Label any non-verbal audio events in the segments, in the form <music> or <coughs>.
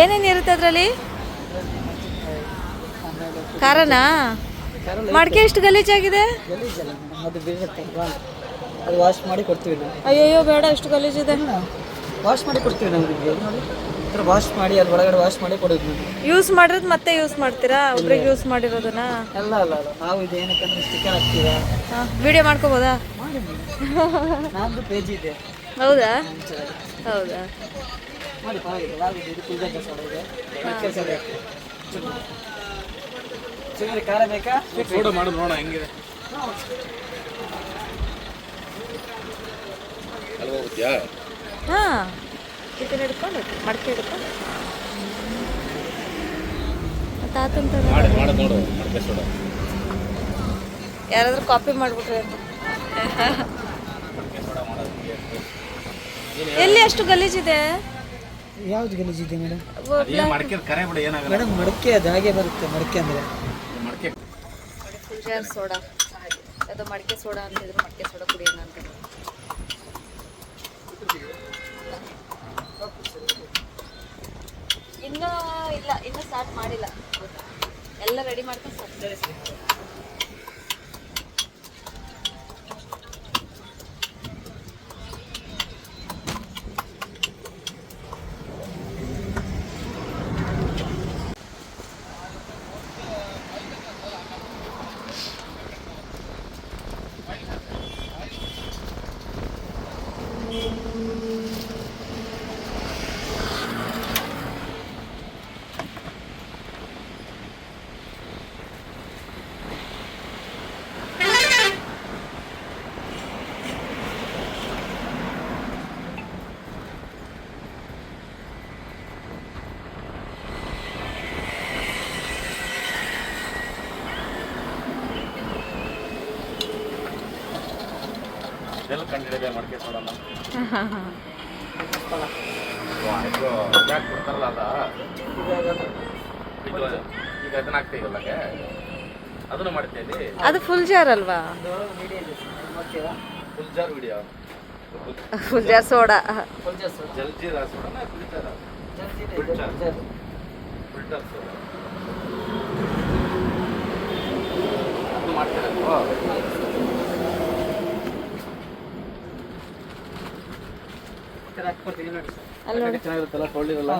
ಏನೇನು ಇರುತ್ತೆ ಅದರಲ್ಲಿ? ಕಾರಣ ಮಡಕೆ ಎಷ್ಟು ಗಲೀಜಾಗಿದೆ ಅದು ಅದು ವಾಶ್. ಮಾಡಿ ಕೊಡ್ತೀವಿ ಅಯ್ಯೋ ಅಯ್ಯಯ್ಯೋ ಬೇಡ ಎಷ್ಟು ಗಲೀಜಿದೆ ವಾಶ್ ಮಾಡಿ ಕೊಡ್ತೀವಿ ನಾವು ನಿಮಗೆ. ವಾಶ್ ಮಾಡಿ ಅಲ್ಲಿ ಒಳಗಡೆ ವಾಶ್ ಮಾಡಿ ಕೊಡೋದು ಯೂಸ್ ಮಾಡಿರೋದು ಮತ್ತೆ ಯೂಸ್ ಮಾಡ್ತೀರಾ? ಒಬ್ರಿಗೆ ಯೂಸ್ ಮಾಡಿರೋದನ್ನ? ಎಲ್ಲ ಅಲ್ಲ ಅಲ್ಲ ನಾವು ಇದು ಏನಕ್ಕಂದ್ರೆ ಸ್ಟಿಕ್ಕರ್ ಹಾಕ್ತೀರಾ? ವಿಡಿಯೋ ಮಾಡ್ಕೋಬೋದಾ? ಮಾಡಿ ನಮ್ಮದು ಪೇಜ್ ಇದೆ. ಹೌದಾ? ಹೌದಾ? ಮಾಡಿ ಪರವಾಗಿಲ್ಲ ಯಾವ್ದು ಇದು ಕುಲ್ಗಡ್ಡೆ ಸೋಡ ಇದೆ ಮಡಿಕೆ ಸೋಡ ಇದೆ. ಚಿನ್ನದ ಖಾರ ಬೇಕಾ ಸೋಡ ಮಾಡೋದು ನೋಡ ಹೆಂಗಿದೆ ಅಲ್ವಾ ಹೋಗ್ತೀಯಾ ಹಾಂ ಇದನ್ನ ಹಿಡ್ಕೊಂಡು ಮಡಿಕೆ ಹಿಡ್ಕೊಂಡು ತಾತಂತ ಮಾಡಿ ಮಾಡೋದು ನೋಡು ಮಡಕೆ ಸೋಡ ಯಾರಾದ್ರೂ ಕಾಪಿ ಮಾಡ್ಬಿಟ್ರೆ ಅಂತ ಎಲ್ಲಿ ಅಷ್ಟು ಗಲೀಜಿದೆ ಯಾವ್ದು ಗಲೀಜಿದೆ ಮೇಡಮ್? ಮಡಕೆ ಕರೆ ಬಿಡು ಏನಾಗಲ್ಲ. ಮೇಡಮ್ ಮಡಿಕೆ ಅದು ಹಾಗೆ ಬರುತ್ತೆ ಮಡಿಕೆ ಅಂದರೆ. ಮಡಕೆ. ಫುಲ್ಜಾರ್ ಸೋಡಾ. ಅದು ಮಡಿಕೆ ಸೋಡಾ ಅಂತಿದ್ರು ಮಡಿಕೆ ಸೋಡಾ ಕುಡಿಯೋಣ ಅಂತ ಇನ್ನೂ ಇಲ್ಲ ಇನ್ನೂ ಸ್ಟಾರ್ಟ್ ಮಾಡಿಲ್ಲ. ಎಲ್ಲ ರೆಡಿ ಮಾಡ್ಕೊಂಡು start ಇದೆಲ್ಲ ಕಂಡಿಡಿದೆ ಮಡಕೆ ಸೋಡನ ಇದು ಬ್ಯಾಗ್ ಕೊಡ್ತಾರಲ್ಲ ಅದ? ಇದು ಈಗ ಅದನ್ನ ಹಾಕ್ತೀವಲ್ಲಗೆ ಅದನ್ನು ಮಾಡ್ತೀವಿ ಅದು ಫುಲ್ ಜಾರ್ ಅಲ್ವಾ? Full jar video full jar soda jaljeera full jar soda ಅದು ಮಾಡ್ತಿದ್ದ ಚೆನ್ನಾಗಿರುತ್ತಲ್ಲ ಕೊಳ್ಳಿರಲ್ಲ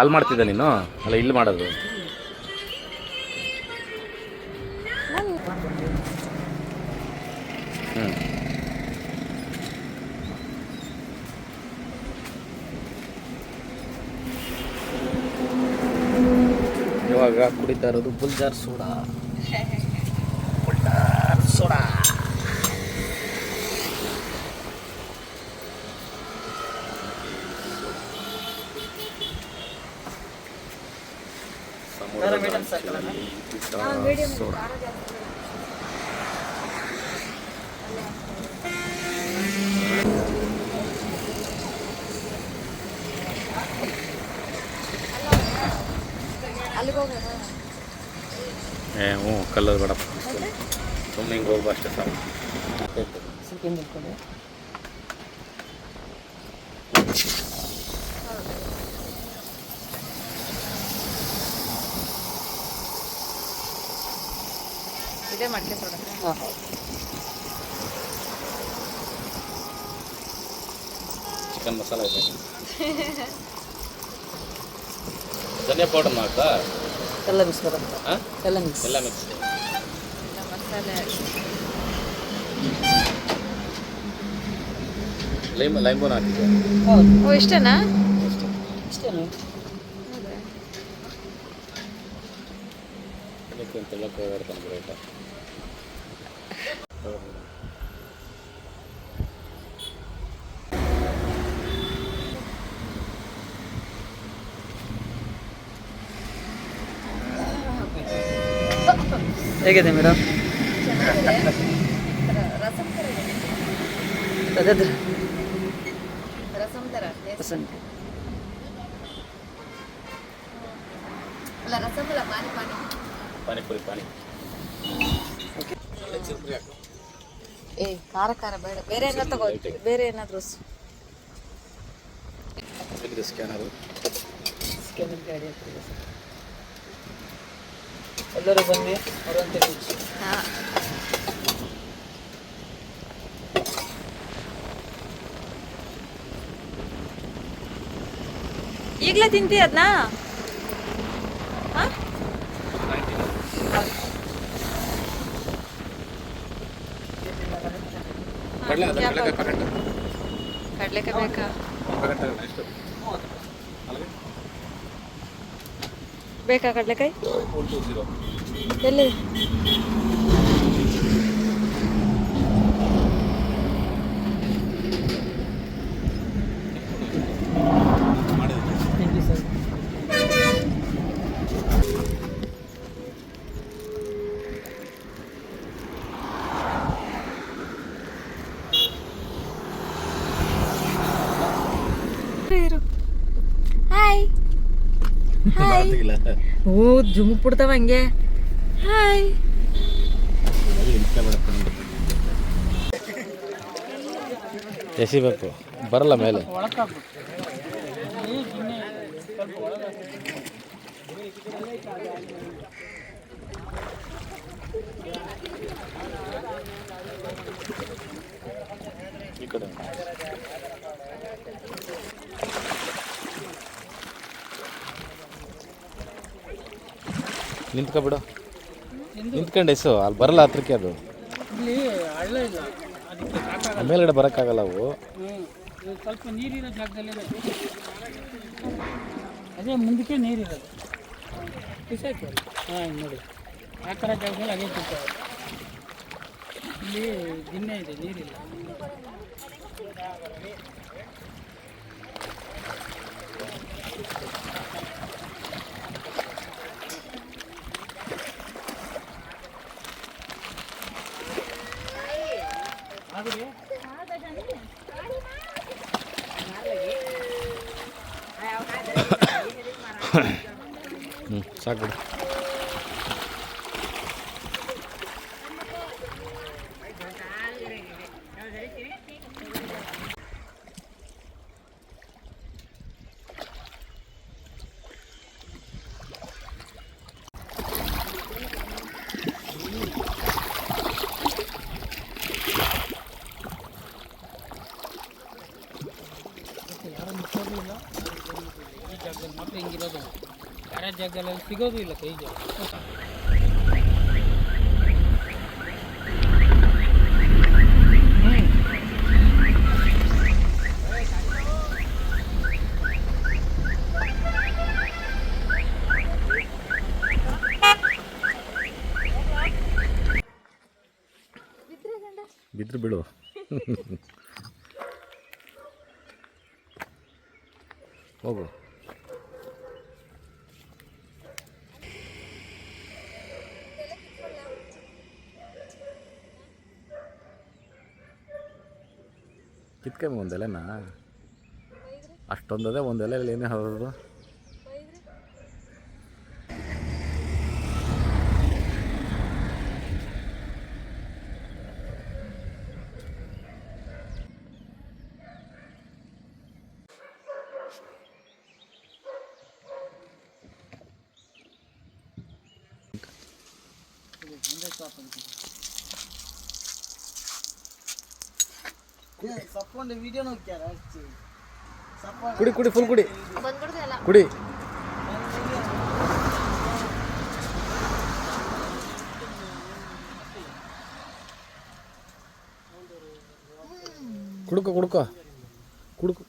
ಅಲ್ಲಿ ಮಾಡ್ತಿದ್ದೆ ನೀನು? ಅಲ್ಲ ಇಲ್ಲಿ ಮಾಡೋದು. ಇವಾಗ ಕುಡಿತಾ ಇರೋದು ಬುಲ್ಜಾರ್ ಸೋಡಾ. ಬುಲ್ಜಾರ್ ಸೋಡಾ. ಸೋಡಾ ಅಲ್ಲಿಗೆ ಹೋಗೋಣ ಏ ಹ್ಞೂ ಕಲ್ಲದು ಬೇಡಪ್ಪ ಸುಮ್ಮನೆ ಹಿಂಗೆ ಹೋಗ್ಬಾ ಅಷ್ಟೇ ಸಾಕು ಇದೇ ಮಡಿಕೆ ಸೋಡಾ ಚಿಕನ್ ಮಸಾಲ ಇದೆ. ಧನಿಯಾ ಪೌಡರ್ ಮಾಡ್ತಾ? ಎಲ್ಲ ಮಿಕ್ಸ್ ಬರುತ್ತೆ. ಹಾಂ? ಎಲ್ಲ ಮಿಕ್ಸ್ ಎಲ್ಲ ಮಿಕ್ಸ್ ಮಸಾಲೆ ಲೈಮ್ ಲೈಮ್ಬೋನ್ ಹಾಕಿದ್ದೆ ಹೌದು. ಓ ಇಷ್ಟನಾ? ಇಷ್ಟೇನು? ಅದಕ್ಕೆ ಅಂತೆಲ್ಲ ಓಡಾಡ್ತಾನೆ ಬರೋಟ ಹೇಗಿದೆ ಮೇಡಮ್. ತರ ರಸಂ. ಅಲ್ಲ ರಸಂ ಅಲ್ಲ ಪಾನಿ ಪಾನಿ ಪಾನಿಪುರಿ ಪಾನಿ. ಏ ಖಾರ ಖಾರ ಬೇಡ. ಬೇರೆ ಏನಾದ್ರು ತಗೋ ಬೇರೆ ಏನಾದ್ರು ಇದು ಎಲ್ಲಿದೆ ಸ್ಕ್ಯಾನರು ಸ್ಕ್ಯಾನಿಂಗ್ ಗಾಡಿ ಆಗ್ತದೆ ಎಲ್ಲರೂ ಬನ್ನಿ ಅವರಂತೆ ಹಾ. ಈಗಲೇ ತಿಂತಿ ಅದನ್ನ ಕಡಲೆಕಾಯಿ ಪ್ಯಾಕೆಟ್ ಕಡ್ಲೆಕಾಯಿ ಬೇಕಾ ಪ್ಯಾಕೆಟ್ ತಗೊಂಡ ಎಷ್ಟು ಬೇಕಾ ಕಡ್ಲೆಕಾಯಿ ಒನ್ ಟು ಜೀರೋ ಎಲ್ಲಿ ಹಾಯ್ ಓ ಜುಮುಕ್ ಬಿಡ್ತಾವ ಹಂಗೆ. ಹಾಯ್ ಎಸಿಬೇಕು ಬರಲ್ಲ ಮೇಲೆ. ಈ ಕಡೆ. ನಿಂತ್ಕೊಬಿಡು ನಿಂತ್ಕೊಂಡು ಎಸು ಅಲ್ಲಿ ಬರಲ್ಲ ಹತ್ರಕ್ಕೆ ಅದು. ಇಲ್ಲಿ ಹಳ್ಳ ಇಲ್ಲ. ಅದಕ್ಕೆ ಸಾಕಾಗಲ್ಲ. ಮೇಲ್ಗಡೆ ಬರೋಕ್ಕಾಗಲ್ಲ ಅವು. ಇದು ಸ್ವಲ್ಪ ನೀರಿರೋ ಜಾಗದಲ್ಲಿ ಅದೇ ಮುಂದಕ್ಕೆ ನೀರಿರೋದು. ಬಿಸಾಕಿ. ಹಾಂ ನೋಡಿ. ಆ ಥರ ಜಾಗದಲ್ಲಿ ಅದೇ ಸಿಗ್ತವೆ ಇಲ್ಲಿ ದಿನ ಇದೆ ನೀರಿಲ್ಲ. ಸಾಕು ಬಿಡು <coughs> ಯಾರು ಮುಟ್ಟೋದು ಇಲ್ಲ ಮಾತ್ರ ಹಿಂಗಿರೋದು. ಬೇರೆ ಜಾಗದಲ್ಲಿ ಸಿಗೋದು ಇಲ್ಲ ಕೈ ಜಾಗ ಬಿದ್ರು ಬಿಡು. ಹೋಗು. ಕಿತ್ಕೊಂಬ ಒಂದು ಎಲೆನಾ? ಅಷ್ಟೊಂದದೇ ಒಂದು ಎಲೆಯಲ್ಲಿ ಏನೇ ಹೌದು ಸಪ್ಪೊಂಡು ವಿಡಿಯೋ ನೋಡ್ಕ್ಯಾರ ಸಪ್ಪ ಕುಡಿ ಕುಡಿ ಫುಲ್ ಕುಡಿ ಬಂದ್ಬಿಡ್ದೆ ಅಲ್ಲ ಕುಡಿ ಕುಡ್ಕೊ ಕುಡ್ಕೊ ಕುಡ್ಕೊ